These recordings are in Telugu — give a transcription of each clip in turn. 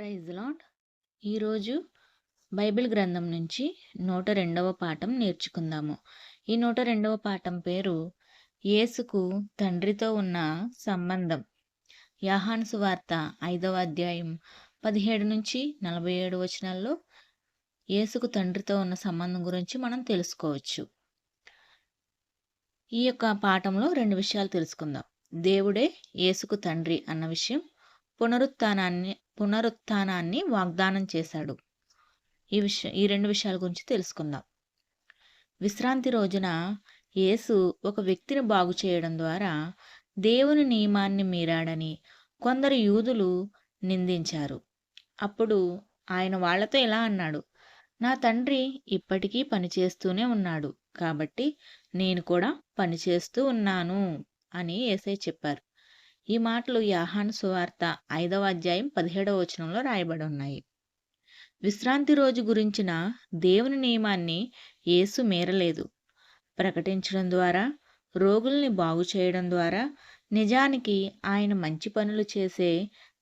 ప్రైజ్ లాడ్ ఈరోజు బైబిల్ గ్రంథం నుంచి నూట రెండవ పాఠం నేర్చుకుందాము. ఈ నూట రెండవ పాఠం పేరు యేసుకు తండ్రితో ఉన్న సంబంధం. యాహాన్సు వార్త ఐదవ అధ్యాయం పదిహేడు నుంచి నలభై ఏడు వచనాల్లో యేసుకు తండ్రితో ఉన్న సంబంధం గురించి మనం తెలుసుకోవచ్చు. ఈ యొక్క పాఠంలో రెండు విషయాలు తెలుసుకుందాం. దేవుడే యేసుకు తండ్రి అన్న విషయం పునరుత్నాన్ని పునరుత్థానాన్ని వాగ్దానం చేశాడు. ఈ విషయం ఈ రెండు విషయాల గురించి తెలుసుకుందాం. విశ్రాంతి రోజున యేసు ఒక వ్యక్తిని బాగు చేయడం ద్వారా దేవుని నియమాన్ని మీరాడని కొందరు యూదులు నిందించారు. అప్పుడు ఆయన వాళ్ళతో ఇలా అన్నాడు నా తండ్రి ఇప్పటికీ పనిచేస్తూనే ఉన్నాడు కాబట్టి నేను కూడా పనిచేస్తూ ఉన్నాను అని ఏసై చెప్పారు. ఈ మాటలు యాహాను సువార్త ఐదవ అధ్యాయం పదిహేడవ వచనంలో రాయబడి ఉన్నాయి. విశ్రాంతి రోజు గురించిన దేవుని నియమాన్ని యేసు మేరలేదు. ప్రకటించడం ద్వారా రోగుల్ని బాగు చేయడం ద్వారా నిజానికి ఆయన మంచి పనులు చేసే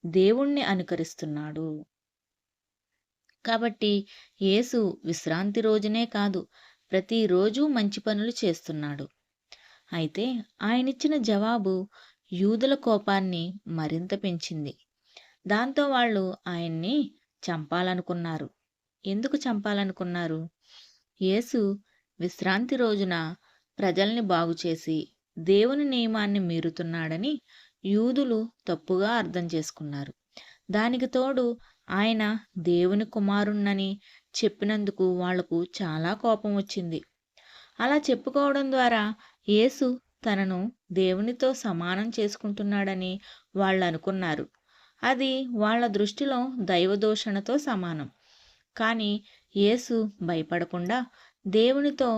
దేవుణ్ణి అనుకరిస్తున్నాడు. కాబట్టి యేసు విశ్రాంతి రోజునే కాదు ప్రతిరోజు మంచి పనులు చేస్తున్నాడు. అయితే ఆయనిచ్చిన జవాబు యూదుల కోపాన్ని మరింత పెంచింది. దాంతో వాళ్ళు ఆయన్ని చంపాలనుకున్నారు. ఎందుకు చంపాలనుకున్నారు? యేసు విశ్రాంతి రోజున ప్రజల్ని బాగుచేసి దేవుని నియమాన్ని మీరుతున్నాడని యూదులు తప్పుగా అర్థం చేసుకున్నారు. దానికి తోడు ఆయన దేవుని కుమారుణ్ణని చెప్పినందుకు వాళ్ళకు చాలా కోపం వచ్చింది. అలా చెప్పుకోవడం ద్వారా యేసు తనను దేవునితో సమానం చేసుకుంటున్నాడని వాళ్ళు అనుకున్నారు అది వాళ్ళ దృష్టిలో దైవదూషణతో సమానం. కానీ యేసు భయపడకుండా దేవునితో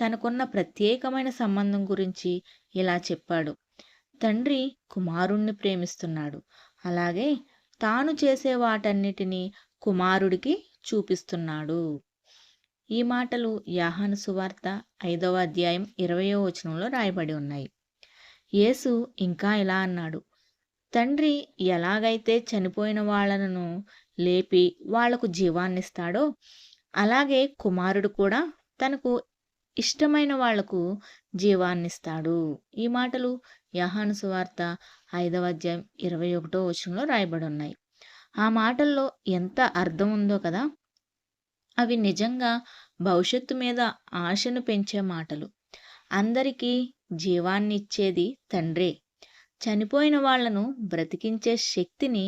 తనకున్న ప్రత్యేకమైన సంబంధం గురించి ఇలా చెప్పాడు. తండ్రి కుమారుణ్ణి ప్రేమిస్తున్నాడు. అలాగే తాను చేసే వాటన్నిటినీ కుమారుడికి చూపిస్తున్నాడు. ఈ మాటలు యాహాను సువార్త ఐదవ అధ్యాయం ఇరవయో వచనంలో రాయబడి ఉన్నాయి. యేసు ఇంకా ఇలా అన్నాడు తండ్రి ఎలాగైతే చనిపోయిన వాళ్ళను లేపి వాళ్ళకు జీవాన్నిస్తాడో అలాగే కుమారుడు కూడా తనకు ఇష్టమైన వాళ్ళకు జీవాన్నిస్తాడు. ఈ మాటలు యహాను సువార్త ఐదవ అధ్యాయం ఇరవై ఒకటో వచనంలో రాయబడి ఉన్నాయి. ఆ మాటల్లో ఎంత అర్థం ఉందో కదా అవి నిజంగా భవిష్యత్తు మీద ఆశను పెంచే మాటలు. అందరికీ జీవాన్నిచ్చేది తండ్రే. చనిపోయిన వాళ్ళను బ్రతికించే శక్తిని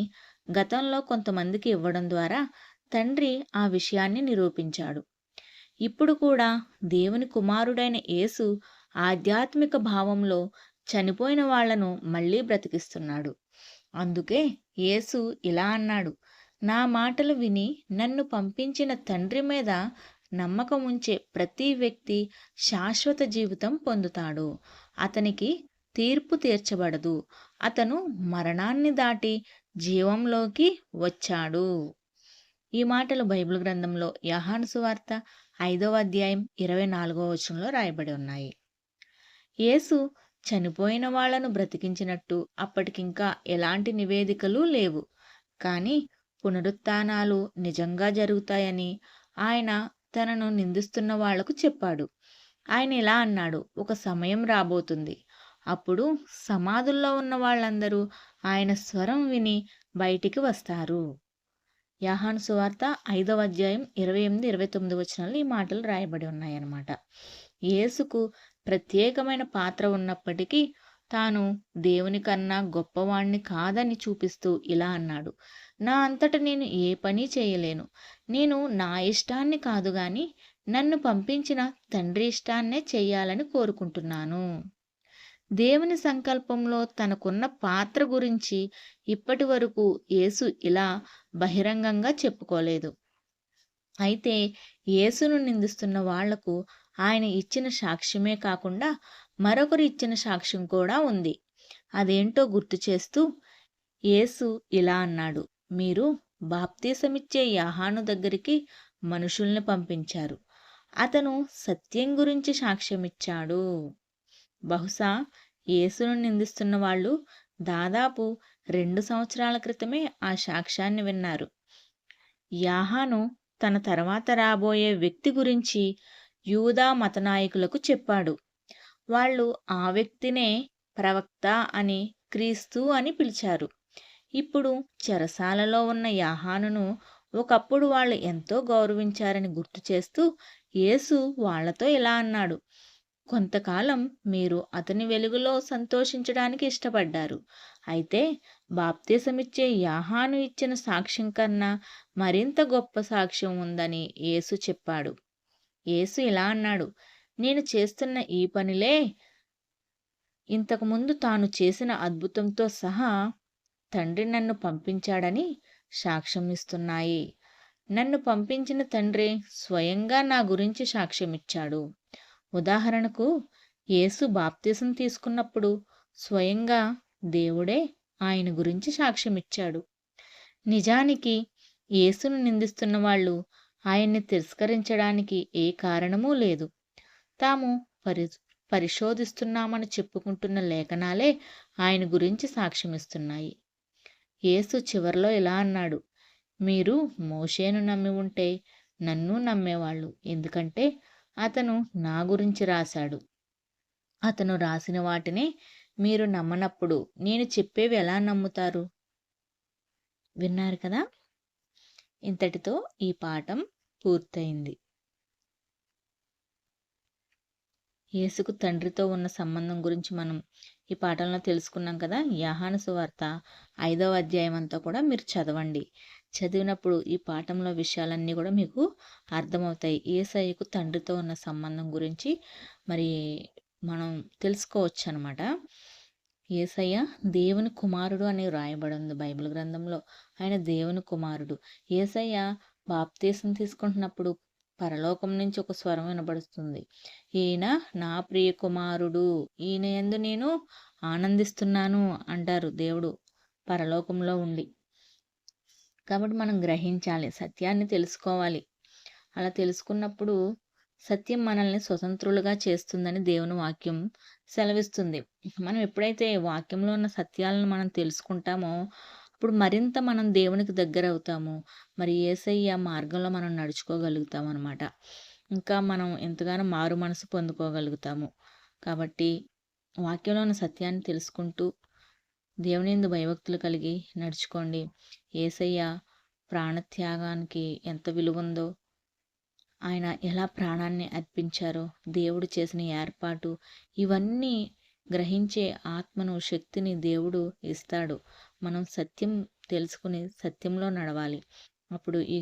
గతంలో కొంతమందికి ఇవ్వడం ద్వారా తండ్రి ఆ విషయాన్ని నిరూపించాడు. ఇప్పుడు కూడా దేవుని కుమారుడైన యేసు ఆధ్యాత్మిక భావంలో చనిపోయిన వాళ్ళను మళ్ళీ బ్రతికిస్తున్నాడు. అందుకే యేసు ఇలా అన్నాడు నా మాటలు విని నన్ను పంపించిన తండ్రి మీద నమ్మకం ఉంచే ప్రతి వ్యక్తి శాశ్వత జీవితం పొందుతాడు. అతనికి తీర్పు తీర్చబడదు. అతను మరణాన్ని దాటి జీవంలోకి వచ్చాడు. ఈ మాటలు బైబిల్ గ్రంథంలో యహాను సువార్త ఐదవ అధ్యాయం ఇరవై నాలుగవ వచనంలో రాయబడి ఉన్నాయి. యేసు చనిపోయిన వాళ్ళను బ్రతికించినట్టు అప్పటికింకా ఎలాంటి నివేదికలు లేవు. కానీ పునరుత్నాలు నిజంగా జరుగుతాయని ఆయన తనను నిందిస్తున్న వాళ్ళకు చెప్పాడు. ఆయన ఇలా అన్నాడు ఒక సమయం రాబోతుంది. అప్పుడు సమాధుల్లో ఉన్న వాళ్ళందరూ ఆయన స్వరం విని బయటికి వస్తారు యాహాన్ సువార్త ఐదవ అధ్యాయం ఇరవై ఎనిమిది ఇరవై తొమ్మిది వచనాలు ఈ మాటలు రాయబడి ఉన్నాయన్నమాట. యేసుకు ప్రత్యేకమైన పాత్ర ఉన్నప్పటికీ తాను దేవుని కన్నా గొప్పవాణ్ణి కాదని చూపిస్తూ ఇలా అన్నాడు. నా అంతట నేను ఏ పని చేయలేను. నేను నా ఇష్టాన్ని కాదు గాని నన్ను పంపించిన తండ్రి ఇష్టాన్నే చేయాలని కోరుకుంటున్నాను. దేవుని సంకల్పంలో తనకున్న పాత్ర గురించి ఇప్పటి వరకు యేసు ఇలా బహిరంగంగా చెప్పుకోలేదు. అయితే యేసును నిందిస్తున్న వాళ్ళకు ఆయన ఇచ్చిన సాక్ష్యమే కాకుండా మరొకరు ఇచ్చిన సాక్ష్యం కూడా ఉంది. అదేంటో గుర్తు చేస్తూ యేసు ఇలా అన్నాడు మీరు బాప్తీసమిచ్చే యాహాను దగ్గరికి మనుషుల్ని పంపించారు. అతను సత్యం గురించి సాక్ష్యమిచ్చాడు. బహుశా యేసును నిందిస్తున్న వాళ్ళు దాదాపు రెండు సంవత్సరాల క్రితమే ఆ సాక్ష్యాన్ని విన్నారు. యాహాను తన తర్వాత రాబోయే వ్యక్తి గురించి యూదా మతనాయకులకు చెప్పాడు. వాళ్ళు ఆ వ్యక్తినే ప్రవక్త అని క్రీస్తు అని పిలిచారు. ఇప్పుడు చెరసాలలో ఉన్న యాహానును ఒకప్పుడు వాళ్ళు ఎంతో గౌరవించారని గుర్తు చేస్తూ యేసు వాళ్ళతో ఇలా అన్నాడు కొంతకాలం మీరు అతని వెలుగులో సంతోషించడానికి ఇష్టపడ్డారు. అయితే బాప్తీసమిచ్చే యాహాను ఇచ్చిన సాక్ష్యం కన్నా మరింత గొప్ప సాక్ష్యం ఉందని యేసు చెప్పాడు. యేసు ఇలా అన్నాడు నేను చేస్తున్న ఈ పనిలే. ఇంతకుముందు తాను చేసిన అద్భుతంతో సహా తండ్రి నన్ను పంపించాడని సాక్ష్యం ఇస్తున్నాయి. నన్ను పంపించిన తండ్రి స్వయంగా నా గురించి సాక్ష్యమిచ్చాడు ఉదాహరణకు యేసు బాప్తీసం తీసుకున్నప్పుడు స్వయంగా దేవుడే ఆయన గురించి సాక్ష్యమిచ్చాడు నిజానికి యేసును నిందిస్తున్న వాళ్ళు ఆయన్ని తిరస్కరించడానికి ఏ కారణమూ లేదు. తాము పరి పరిశోధిస్తున్నామని చెప్పుకుంటున్న లేఖనాలే ఆయన గురించి సాక్ష్యమిస్తున్నాయి. యేసు చివరిలో ఇలా అన్నాడు మీరు మోషేను నమ్మి ఉంటే నన్ను నమ్మేవాళ్ళు. ఎందుకంటే అతను నా గురించి రాశాడు. అతను రాసిన వాటిని మీరు నమ్మనప్పుడు నేను చెప్పేవి ఎలా నమ్ముతారు? విన్నారు కదా? ఇంతటితో ఈ పాఠం పూర్తయింది. యేసుకు తండ్రితో ఉన్న సంబంధం గురించి మనం ఈ పాఠంలో తెలుసుకున్నాం కదా? యాహాను సువార్త ఐదవ అధ్యాయం అంతా కూడా మీరు చదవండి. చదివినప్పుడు ఈ పాఠంలో విషయాలన్నీ కూడా మీకు అర్థమవుతాయి. ఏసయ్యకు తండ్రితో ఉన్న సంబంధం గురించి మరి మనం తెలుసుకోవచ్చు అనమాట ఏసయ్య దేవుని కుమారుడు అని రాయబడి ఉంది బైబిల్ గ్రంథంలో. ఆయన దేవుని కుమారుడు. ఏసయ్య బాప్తీసం తీసుకుంటున్నప్పుడు పరలోకం నుంచి ఒక స్వరం వినబడుతుంది. ఈయన నా ప్రియ కుమారుడు ఈయన ఎందు నేను ఆనందిస్తున్నాను అంటారు దేవుడు. పరలోకంలో ఉండి. కాబట్టి మనం గ్రహించాలి సత్యాన్ని తెలుసుకోవాలి. అలా తెలుసుకున్నప్పుడు సత్యం మనల్ని స్వతంత్రులుగా చేస్తుందని దేవుని వాక్యం సెలవిస్తుంది. మనం ఎప్పుడైతే వాక్యంలో ఉన్న సత్యాలను మనం తెలుసుకుంటామో అప్పుడు మరింత మనం దేవునికి దగ్గర అవుతాము. మరి ఏసయ్య మార్గంలో మనం నడుచుకోగలుగుతాం అనమాట ఇంకా మనం ఎంతగానో మారు మనసు పొందుకోగలుగుతాము. కాబట్టి వాక్యంలో ఉన్న సత్యాన్ని తెలుసుకుంటూ దేవుని ఎందు భయభక్తులు కలిగి నడుచుకోండి. ఏసయ్య ప్రాణత్యాగానికి ఎంత విలువ ఉందో ఆయన ఎలా ప్రాణాన్ని అర్పించారో దేవుడు చేసిన ఏర్పాటు ఇవన్నీ గ్రహించే ఆత్మను శక్తిని దేవుడు ఇస్తాడు. మనం సత్యం తెలుసుకుని సత్యంలో నడవాలి. అప్పుడు ఈ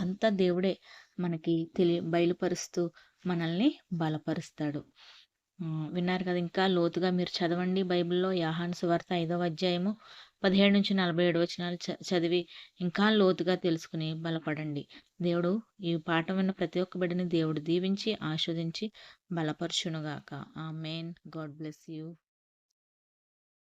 అంతా దేవుడే మనకి తెలియ బయలుపరుస్తూ మనల్ని బలపరుస్తాడు. విన్నారు కదా. ఇంకా లోతుగా మీరు చదవండి బైబిల్లో యాహాన్ సువార్త ఐదవ అధ్యాయము పదిహేడు నుంచి నలభై ఏడు వచనాలు చదివి ఇంకా లోతుగా తెలుసుకుని బలపడండి. దేవుడు ఈ పాఠం విన్న ప్రతి ఒక్క బిడ్డని దేవుడు దీవించి ఆస్వాదించి బలపరచునుగాక. ఆ మెయిన్ గాడ్ బ్లెస్ యూ.